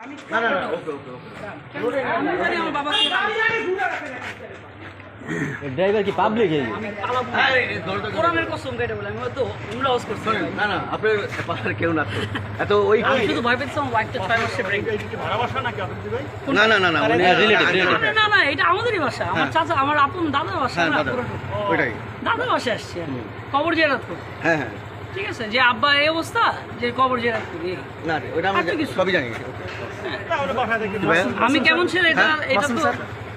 না না না ওকে ওকে ওকে। আমি জানি আমার বাবাকে ড্রাইভার কি পাবলিক এই আরে, এই? দরজা খুলে- কোরআনের কসম কেটে বলে আমি হয়তো লস করছি। শোনেন, না না আপনার পাড়ার কেউ না। এত ওই আমি শুধু ভয় আমার ওয়াইফটা ছয় মাসে প্রেগনেন্ট না না না না উনি হ্যাঁ। না না এটা আমাদেরই বাসা। আমার চাচা আমার আপন দাদার বাসা হ্যাঁ না। ওইটাই। দাদার বাসায় আসছি আমি। কবর জেরাত করতে। হ্যাঁ হ্যাঁ। ঠিক আছে যে আব্বা এই অবস্থা যে কবর যে করি না আমি। সবই জানি। আমি কেমন ছেলে? এটা হ্যাঁ, এটা তো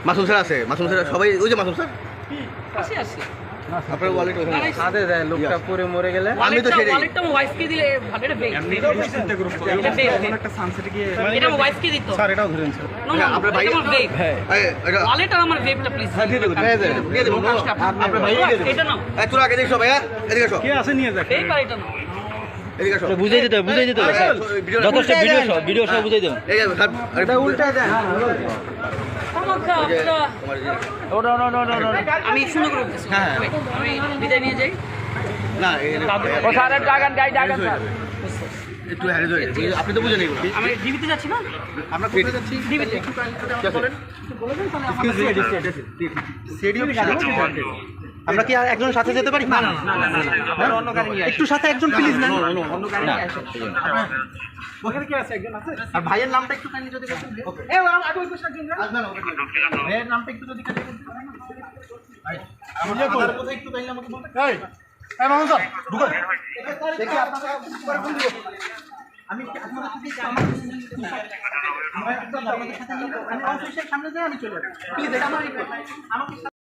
মাসুম স্যার আছে মাসুম স্যার সবাই ওই যে মাসুম স্যার। আসি আসি আপনার ওয়ালেট ওখানে আছে। সাথে দেয় লোকটা পরে মরে গেলে। আমি তো সেটাই। ওয়ালেটটা ওয়াইফকে দিলে ভালো এটা বেগ এটা বেগ এটা আমার ওয়াইফকে দিত। স্যার এটাও ধরেন স্যার হ্যাঁ, আপনার ভাই- এটা আমার বেগ এই, এটা ওয়ালেট আর আমার বেগটা প্লিজ হ্যাঁ দিয়ে দেবো দিয়ে দেবো দিয়ে দেবো। আপনার ভাই এটা নাও এই তোরা আগে ভাইয়া এদিকে এসো আর এটা নাও। বুঝাই দিতে হবে বুঝাই দিতে হবে। হ্যাঁ, যথেষ্ট ভিডিও সব ভিডিও সব বুঝাই দেবেন উল্টা আমার আমি সুন্দর করে হ্যাঁ। আমি বিদায় নিয়ে যাই। না একটু হ্যারিজ হয়ে গেছে। আপনি তো বুঝে নেই আমি ডিবিতে যাচ্ছি না? আমরা কোথায় যাচ্ছি? ডিবিতে। আমরা কি আর একজনের সাথে যেতে পারি না না একটু সাথে একজন প্লিজ না ওখানে কি আছে একজন আছে আর ভাইয়ের নামটা একটু কাইন্ডলি যদি একজন? ভাইয়ের নামটা একটু যদি একটু কাইন্ডলি আমাকে বলতেন এই এই মামুন স্যার ঢুকুন দেখি আপনারা উপরে কোন দিকে? আমি কি আপনাদের সাথে আমার আমার একদম আপনাদের সাথে নিয়ে আমি অফিসের সামনে যাই আমি চলে যাই প্লিজ এটা আমার আমাকে